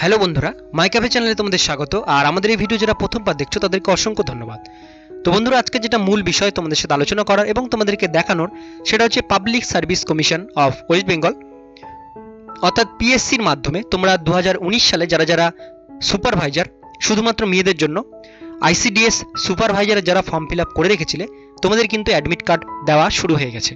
Hello বন্ধুরা মাই cafe চ্যানেলে তোমাদের স্বাগত, আর আমাদের এই ভিডিও যারা প্রথমবার দেখছ, তাদেরকে অসংখ্য ধন্যবাদ। তো বন্ধুরা, আজকে যেটা মূল বিষয় তোমাদের সাথে আলোচনা করার এবং তোমাদেরকে দেখানোর, সেটা হচ্ছে public service commission of West Bengal অর্থাৎ পিএসসির মাধ্যমে তোমরা দু হাজার উনিশ সালে যারা যারা সুপারভাইজার, শুধুমাত্র মেয়েদের জন্য আইসিডিএস সুপারভাইজারে যারা ফর্ম ফিল আপ করে রেখেছিলে, তোমাদের কিন্তু অ্যাডমিট কার্ড দেওয়া শুরু হয়ে গেছে।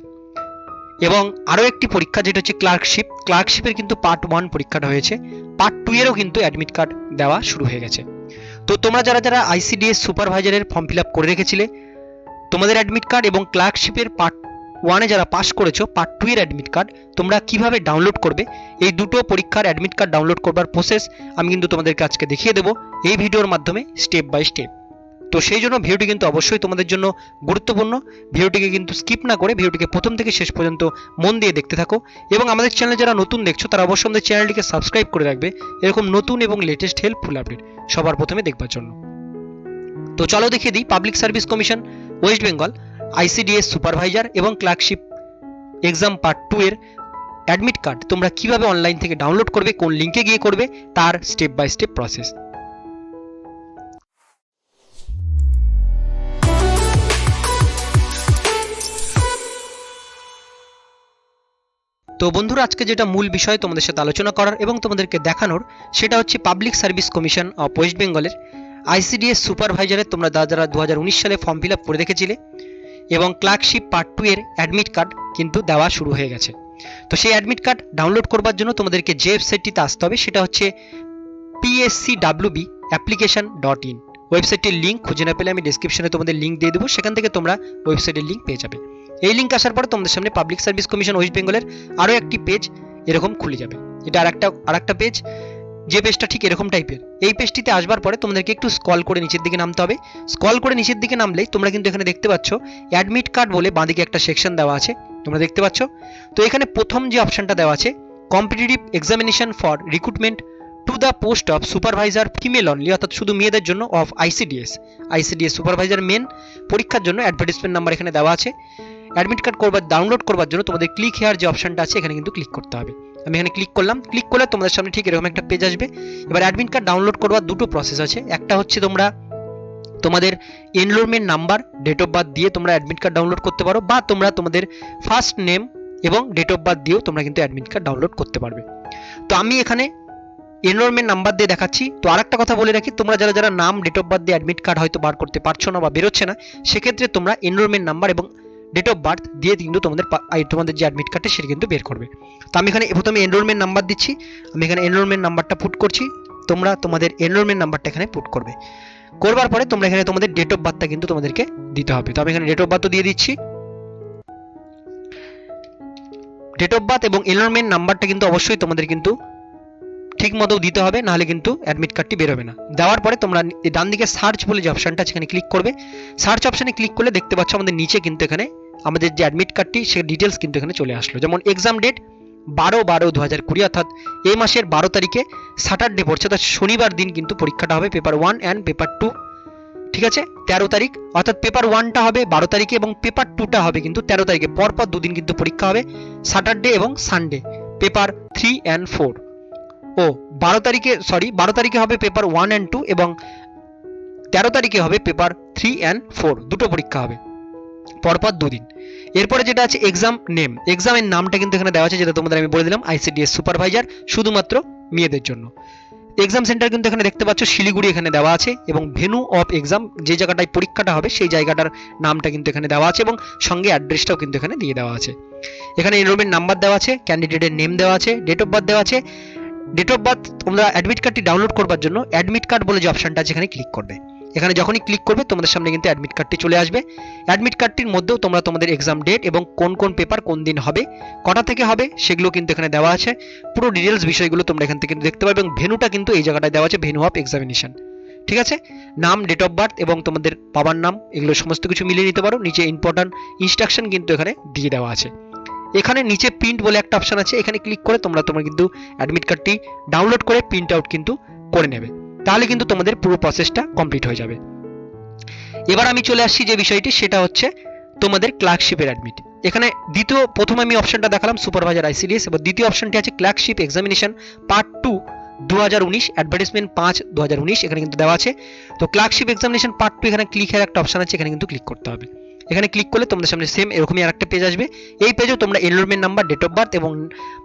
এবং আরও একটি পরীক্ষা, যেটা হচ্ছে ক্লার্কশিপ ক্লার্কশিপের কিন্তু পার্ট ওয়ান পরীক্ষাটা হয়েছে। পার্ট টু এরও কিন্তু অ্যাডমিট কার্ড দেওয়া শুরু হয়ে গেছে। তো তোমরা যারা যারা আইসিডিএস সুপারভাইজারের ফর্ম ফিল আপ করে রেখেছিলে, তোমাদের অ্যাডমিট কার্ড এবং ক্লার্কশিপের পার্ট ওয়ানে যারা পাস করেছ পার্ট টু এর অ্যাডমিট কার্ড তোমরা কীভাবে ডাউনলোড করবে? এই দুটো পরীক্ষার অ্যাডমিট কার্ড ডাউনলোড করবার প্রসেস আমি কিন্তু তোমাদেরকে আজকে দেখিয়ে দেবো। এই ভিডিওর মাধ্যমে স্টেপ বাই স্টেপ তো সেই জন্য ভিডিওটি কিন্তু অবশ্যই তোমাদের জন্য গুরুত্বপূর্ণ। ভিডিওটিকে কিন্তু স্কিপ না করে ভিডিওটিকে প্রথম থেকে শেষ পর্যন্ত মন দিয়ে দেখতে থাকো। এবং আমাদের চ্যানেলে যারা নতুন দেখছ, তারা অবশ্যই আমাদের চ্যানেলটিকে সাবস্ক্রাইব করে রাখবে। এরকম নতুন এবং লেটেস্ট হেল্পফুল আপডেট সবার প্রথমে দেখবার জন্য। তো চলো দেখিয়ে দিই public service commission West Bengal ICDS supervisor এবং ক্লার্কশিপ এক্সাম পার্ট টু এর অ্যাডমিট কার্ড তোমরা কীভাবে অনলাইন থেকে ডাউনলোড করবে, কোন লিঙ্কে গিয়ে করবে, তার স্টেপ বাই স্টেপ প্রসেস তো বন্ধুরা, আজকে যেটা মূল বিষয় তোমাদের সাথে আলোচনা করার এবং তোমাদেরকে দেখানোর, সেটা হচ্ছে public service commission of West বেঙ্গলের আইসিডিএস সুপারভাইজারের তোমরা যারা দু সালে ফর্ম ফিল আপ করে রেখেছিলে এবং ক্লার্কশিপ পার্ট টু এর অ্যাডমিট কার্ড কিন্তু দেওয়া শুরু হয়ে গেছে। তো সেই অ্যাডমিট কার্ড ডাউনলোড করবার জন্য তোমাদেরকে যে ওয়েবসাইটটিতে আসতে হবে, সেটা হচ্ছে PSC WB application dot in ওয়েবসাইটের লিঙ্ক খুঁজে না পেলে আমি ডিসক্রিপশনে তোমাদের লিঙ্ক দিয়ে দেবো, সেখান থেকে তোমরা ওয়েবসাইটের লিঙ্ক পেয়ে যাবে। এই লিঙ্ক আসার পরে তোমাদের সামনে পাবলিক সার্ভিস কমিশন ওয়েস্ট বেঙ্গলের আরও একটি পেজ এরকম খুলে যাবে। এটা আরেকটা আরেকটা পেজ যে পেজটা ঠিক এরকম টাইপের এই পেজটিতে আসবার পরে তোমাদেরকে একটু স্কল করে নিচের দিকে নামতে হবে। স্কল করে নিচের দিকে নামলেই তোমরা কিন্তু এখানে দেখতে পাচ্ছ অ্যাডমিট কার্ড বলে বাঁদিকে একটা সেকশন দেওয়া আছে। তোমরা দেখতে পাচ্ছ? তো এখানে প্রথম যে অপশনটা দেওয়া আছে competitive examination for recruitment to the post of supervisor female only অর্থাৎ শুধু মেয়েদের জন্য of ICDS ICDS supervisor main পরীক্ষার জন্য অ্যাডভার্টিসমেন্ট নাম্বার এখানে দেওয়া আছে। অ্যাডমিট কার্ড করবার ডাউনলোড করবার জন্য তোমাদের ক্লিক হেয়ার যে অপশনটা আছে, এখানে কিন্তু ক্লিক করতে হবে। আমি এখানে ক্লিক করলাম ক্লিক করলে তোমাদের সামনে ঠিক এরকম একটা পেজ আসবে। এবার অ্যাডমিট কার্ড ডাউনলোড করবার দুটো প্রসেস আছে। একটা হচ্ছে তোমরা তোমাদের enrolment number date of birth দিয়ে তোমরা অ্যাডমিট কার্ড ডাউনলোড করতে পারো, বা তোমরা তোমাদের ফার্স্ট নেম এবং ডেট অফ বার্থ দিয়েও তোমরা কিন্তু অ্যাডমিট কার্ড ডাউনলোড করতে পারবে। তো আমি এখানে এনরোলমেন্ট নাম্বার দিয়ে দেখাচ্ছি। তো আরেকটা কথা বলে রাখি, তোমরা যারা যারা নাম ডেট অফ বার্থ দিয়ে অ্যাডমিট কার্ড হয়তো বার করতে পারছ না বা বেরোচ্ছে না, সেক্ষেত্রে তোমরা এনরোলমেন্ট নাম্বার এবং ডেট অফ বার্থ দিয়ে কিন্তু তোমাদের তোমাদের যে অ্যাডমিট কার্ডটা সেটা কিন্তু বের করবে। তো আমি এখানে প্রথমে এনরোলমেন্ট নাম্বার দিচ্ছি। আমি এখানে এনরোলমেন্ট নাম্বারটা পুট করছি। তোমরা তোমাদের এনরোলমেন্ট নাম্বারটা এখানে পুট করবে। করবার পরে তোমরা এখানে তোমাদের ডেট অফ বার্থটা কিন্তু তোমাদেরকে দিতে হবে। তো আমি এখানে ডেট অফ বার্থ দিয়ে দিচ্ছি। ডেট অফ বার্থ এবং এনরোলমেন্ট নাম্বারটা কিন্তু অবশ্যই তোমাদের কিন্তু ঠিক মতো দিতে হবে, নাহলে কিন্তু অ্যাডমিট কার্ডটি বেরোবে না। দেওয়ার পরে তোমরা ডান দিকে সার্চ বলে যে অপশনটা এখানে ক্লিক করবে। সার্চ অপশনে ক্লিক করলে দেখতে পাচ্ছ আমাদের নিচে কিন্তু এখানে আমাদের যে অ্যাডমিট কার্ডটি সে ডিটেলস কিন্তু এখানে চলে আসলো। যেমন এক্সাম ডেট বারো বারো দু হাজার কুড়ি, অর্থাৎ এই মাসের বারো তারিখে স্যাটারডে পড়ছে, অর্থাৎ শনিবার দিন কিন্তু পরীক্ষাটা হবে paper one and paper two ঠিক আছে? তেরো তারিখ, অর্থাৎ পেপার ওয়ানটা হবে বারো তারিখে এবং পেপার টুটা হবে কিন্তু তেরো তারিখে। পরপর দুদিন কিন্তু পরীক্ষা হবে স্যাটারডে এবং Sunday paper three and four ও, বারো তারিখে সরি বারো তারিখে হবে পেপার ওয়ান অ্যান্ড টু এবং তেরো তারিখে হবে পেপার থ্রি অ্যান্ড ফোর দুটো পরীক্ষা হবে। পরপর দুদিন। এরপরে যেটা আছে এক্সাম নেম এক্সামের নামটা কিন্তু এখানে দেওয়া আছে, যেটা তোমাদের আমি বলে দিলাম আইসিডিএস সুপারভাইজার শুধুমাত্র মেয়েদের জন্য। এক্সাম সেন্টার কিন্তু এখানে দেখতে পাচ্ছ, শিলিগুড়ি এখানে দেওয়া আছে, এবং ভেনু অফ এক্সাম যে জায়গাটায় পরীক্ষাটা হবে, সেই জায়গাটার নামটা কিন্তু এখানে দেওয়া আছে, এবং সঙ্গে অ্যাড্রেসটাও কিন্তু এখানে দিয়ে দেওয়া আছে। এখানে এনরোলমেন্ট নাম্বার দেওয়া আছে ক্যান্ডিডেটের নেম দেওয়া আছে ডেট অফ বার্থ দেওয়া আছে। ডেট অফ বার্থ তোমরা অ্যাডমিট কার্ডটি ডাউনলোড করবার জন্য অ্যাডমিট কার্ড বলে যে অপশনটা আছে, এখানে ক্লিক করবে। এখানে যখনই ক্লিক করবে, তোমাদের সামনে কিন্তু অ্যাডমিট কার্ডটি চলে আসবে। অ্যাডমিট কার্ডটির মধ্যেও তোমরা তোমাদের এক্সাম ডেট এবং কোন কোন পেপার কোন দিন হবে, কটা থেকে হবে সেগুলো কিন্তু এখানে দেওয়া আছে। পুরো ডিটেলস বিষয়গুলো তোমরা এখান থেকে কিন্তু দেখতে পাবে এবং ভেনুটা কিন্তু এই জায়গাটায় দেওয়া আছে ভেনু অফ এক্সামিনেশন ঠিক আছে? নাম ডেট অফ বার্থ এবং তোমাদের বাবার নাম, এগুলো সমস্ত কিছু মিলিয়ে নিতে পারো। নিচে ইম্পর্ট্যান্ট ইনস্ট্রাকশন কিন্তু এখানে দিয়ে দেওয়া আছে। এখানে নিচে প্রিন্ট বলে একটা অপশন আছে, এখানে ক্লিক করে তোমরা তোমার কিন্তু অ্যাডমিট কার্ডটি ডাউনলোড করে প্রিন্ট আউট কিন্তু করে নেবে। তাহলে কিন্তু তোমাদের পুরো প্রসেসটা কমপ্লিট হয়ে যাবে। এবার আমি চলে আসছি যে বিষয়টি, সেটা হচ্ছে তোমাদের ক্লার্কশিপের অ্যাডমিট এখানে দ্বিতীয়, প্রথমে আমি অপশনটা দেখালাম সুপারভাইজার আইসিডিএস এবার দ্বিতীয় অপশনটি আছে ক্লার্কশিপ এক্সামিনেশন পার্ট টু দু হাজার উনিশ অ্যাডভার্টাইজমেন্ট পাঁচ দু হাজার উনিশ, এখানে কিন্তু দেওয়া আছে। তো ক্লার্কশিপ এক্সামিনেশন পার্ট টু এখানে ক্লিকের একটা অপশন আছে, এখানে কিন্তু ক্লিক করতে হবে। এখানে ক্লিক করলে তোমাদের সামনে সেম এরকমই আরেকটা পেজ আসবে। এই পেজেও তোমরা enrolment number date of birth এবং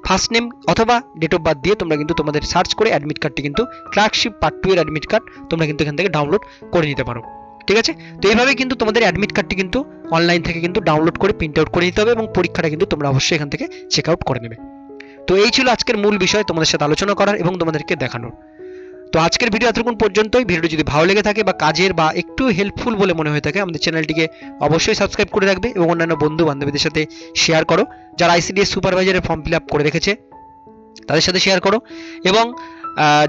ফার্স্ট নেম অথবা ডেট অফ বার্থ দিয়ে তোমরা কিন্তু তোমাদের সার্চ করে অ্যাডমিট কার্ডটি কিন্তু ক্লার্কশিপ পার্ট টু এর অ্যাডমিট কার্ড তোমরা কিন্তু এখান থেকে ডাউনলোড করে নিতে পারো। ঠিক আছে? তো এইভাবে কিন্তু তোমাদের অ্যাডমিট কার্ডটি কিন্তু অনলাইন থেকে কিন্তু ডাউনলোড করে প্রিন্ট আউট করে নিতে হবে এবং পরীক্ষাটা কিন্তু তোমরা অবশ্যই এখান থেকে চেক আউট করে নেবে। তো এই ছিল আজকের মূল বিষয় তোমাদের সাথে আলোচনা করার এবং তোমাদেরকে দেখানোর। তো আজকের ভিডিও এতক্ষণ পর্যন্তই। ভিডিওটি যদি ভালো লেগে থাকে বা কাজের বা একটু হেল্পফুল বলে মনে হয়ে থাকে, আমাদের চ্যানেলটিকে অবশ্যই সাবস্ক্রাইব করে রাখবে এবং অন্যান্য বন্ধু বান্ধবীদের সাথে শেয়ার করো। যারা আইসিডিএস সুপারভাইজারের ফর্ম ফিল আপ করে রেখেছে, তাদের সাথে শেয়ার করো। এবং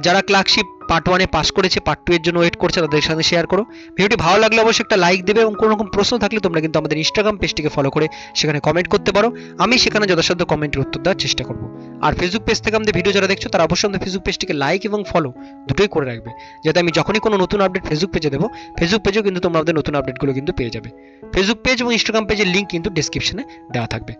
যারা ক্লার্কশিপ পার্ট ওয়ানে পাস করেছে পার্ট টু এর জন্য ওয়েট করছে, তাদের সাথে শেয়ার করো। ভিডিওটি ভালো লাগলে অবশ্যই একটা লাইক দেবে এবং কোনো রকম প্রশ্ন থাকলে তোমরা কিন্তু আমাদের ইনস্টাগ্রাম পেজটিকে ফলো করে সেখানে কমেন্ট করতে পারো। আমি সেখানে যথাসাধ্য কমেন্টের উত্তর দেওয়ার চেষ্টা করব। আর ফেসবুক পেজ থেকে আমাদের ভিডিও যারা দেখছ, তারা অবশ্যই আমাদের ফেসবুক পেজটিকে লাইক এবং ফলো দুটোই করে রাখবে। যাতে আমি যখনই কোনো নতুন আপডেট ফেসবুক পেজে দেবো ফেসবুক পেজেও কিন্তু তোমরা আমাদের নতুন আপডেটগুলো কিন্তু পেয়ে যাবে। ফেসবুক পেজ এবং ইনস্টাগ্রাম পেজের লিঙ্ক কিন্তু ডিসক্রিপশনে দেওয়া থাকবে।